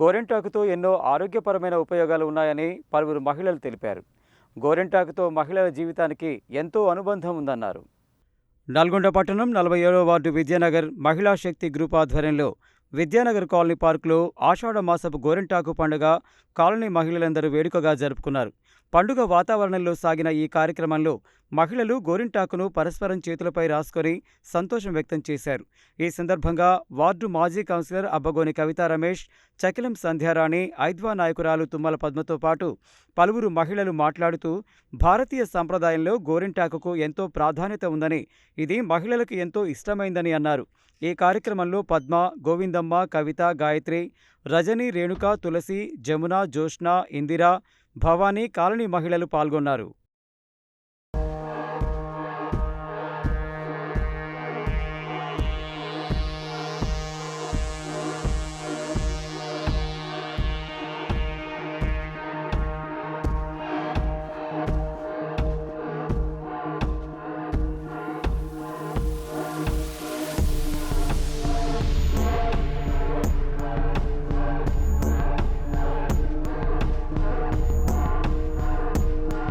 గోరెంటాకుతో ఎన్నో ఆరోగ్యపరమైన ఉపయోగాలు ఉన్నాయని పలువురు మహిళలు తెలిపారు. గోరెంటాకుతో మహిళల జీవితానికి ఎంతో అనుబంధం ఉందన్నారు. నల్గొండ పట్టణం నలభై ఏడవ వార్డు విద్యానగర్ మహిళా శక్తి గ్రూప్ ఆధ్వర్యంలో విద్యానగర్ కాలనీ పార్కులో ఆషాఢ మాసపు గోరెంటాకు పండుగ కాలనీ మహిళలందరూ వేడుకగా జరుపుకున్నారు. పండుగ వాతావరణంలో సాగిన ఈ కార్యక్రమంలో మహిళలు గోరింటాకును పరస్పరం చేతులపై రాసుకొని సంతోషం వ్యక్తం చేశారు. ఈ సందర్భంగా వార్డు మాజీ కౌన్సిలర్ అబ్బగోని కవితా రమేష్ చకిలం సంధ్యారాణి ఐద్వా నాయకురాలు తుమ్మల పద్మతో పాటు పలువురు మహిళలు మాట్లాడుతూ భారతీయ సంప్రదాయంలో గోరింటాకుకు ఎంతో ప్రాధాన్యత ఉందని ఇది మహిళలకు ఎంతో ఇష్టమైందని అన్నారు. ఈ కార్యక్రమంలో పద్మ గోవిందమ్మ కవిత గాయత్రి రజని రేణుక తులసి జమున జోష్న ఇందిర భవానీ కాలనీ మహిళలు పాల్గొన్నారు.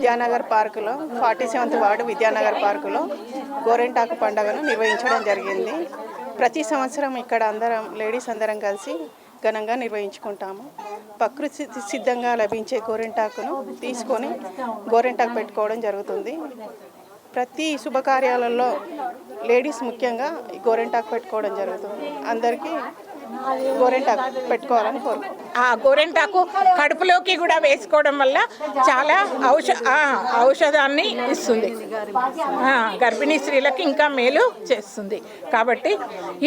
విద్యానగర్ పార్కులో ఫార్టీ సెవెంత్ వార్డు విద్యానగర్ పార్కులో గోరెంటాకు పండుగను నిర్వహించడం జరిగింది. ప్రతి సంవత్సరం ఇక్కడ అందరం లేడీస్ అందరం కలిసి ఘనంగా నిర్వహించుకుంటాము. ప్రకృతి సిద్ధంగా లభించే గోరెంటాకును తీసుకొని గోరెంటాకు పెట్టుకోవడం జరుగుతుంది. ప్రతి శుభకార్యాలలో లేడీస్ ముఖ్యంగా గోరెంటాకు పెట్టుకోవడం జరుగుతుంది. అందరికీ గోరెంటాకు పెట్టుకోవాలని కోరుకుంటున్నాను ఆ గోరెంటాకు కడుపులోకి కూడా వేసుకోవడం వల్ల చాలా ఔష ఔషధాన్ని ఇస్తుంది. గర్భిణీ స్త్రీలకు ఇంకా మేలు చేస్తుంది. కాబట్టి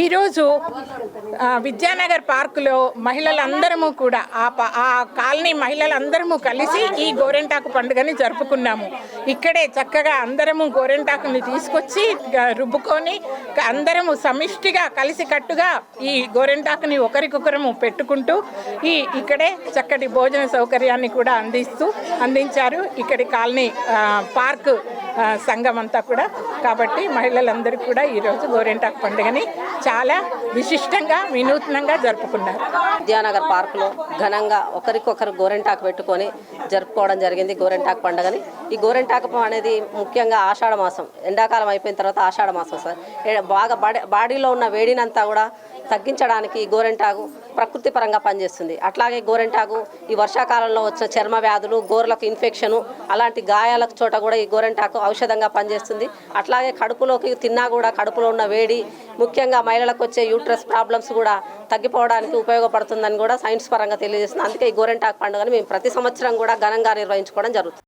ఈరోజు విద్యానగర్ పార్కులో మహిళలందరము కూడా ఆ ఆ కాలనీ మహిళలందరము కలిసి ఈ గోరెంటాకు పండుగని జరుపుకున్నాము. ఇక్కడే చక్కగా అందరము గోరెంటాకుని తీసుకొచ్చి రుబ్బుకొని అందరము సమిష్టిగా కలిసికట్టుగా ఈ గోరెంటాకుని ఒకరికొకరము పెట్టుకుంటూ ఈ ఇక్కడే చక్కటి భోజన సౌకర్యాన్ని కూడా అందిస్తూ అందించారు. ఇక్కడి కాలనీ పార్క్ సంఘం అంతా కూడా. కాబట్టి మహిళలందరూ కూడా ఈరోజు గోరింటాకు పండుగని చాలా విశిష్టంగా వినూత్నంగా జరుపుకున్నారు. విద్యానగర్ పార్కులో ఘనంగా ఒకరికొకరు గోరింటాకు పెట్టుకొని జరుపుకోవడం జరిగింది గోరింటాకు పండుగని. ఈ గోరెంటాకు అనేది ముఖ్యంగా ఆషాఢ మాసం ఎండాకాలం అయిపోయిన తర్వాత ఆషాఢ మాసం సార్. బాగా బాడీలో ఉన్న వేడినంతా కూడా తగ్గించడానికి ఈ గోరెంటాకు ప్రకృతి పరంగా పనిచేస్తుంది. అట్లాగే గోరెంటాకు ఈ వర్షాకాలంలో వచ్చిన చర్మ వ్యాధులు గోర్లకు ఇన్ఫెక్షను అలాంటి గాయాలకు చోట కూడా ఈ గోరెంటాకు ఔషధంగా పనిచేస్తుంది. అట్లాగే కడుపులోకి తిన్నా కూడా కడుపులో ఉన్న వేడి ముఖ్యంగా మహిళలకు వచ్చే యూట్రస్ ప్రాబ్లమ్స్ కూడా తగ్గిపోవడానికి ఉపయోగపడుతుందని కూడా సైన్స్ పరంగా తెలియజేస్తుంది. అందుకే ఈ గోరెంటాకు పండుగను మేము ప్రతి సంవత్సరం కూడా ఘనంగా నిర్వహించుకోవడం జరుగుతుంది.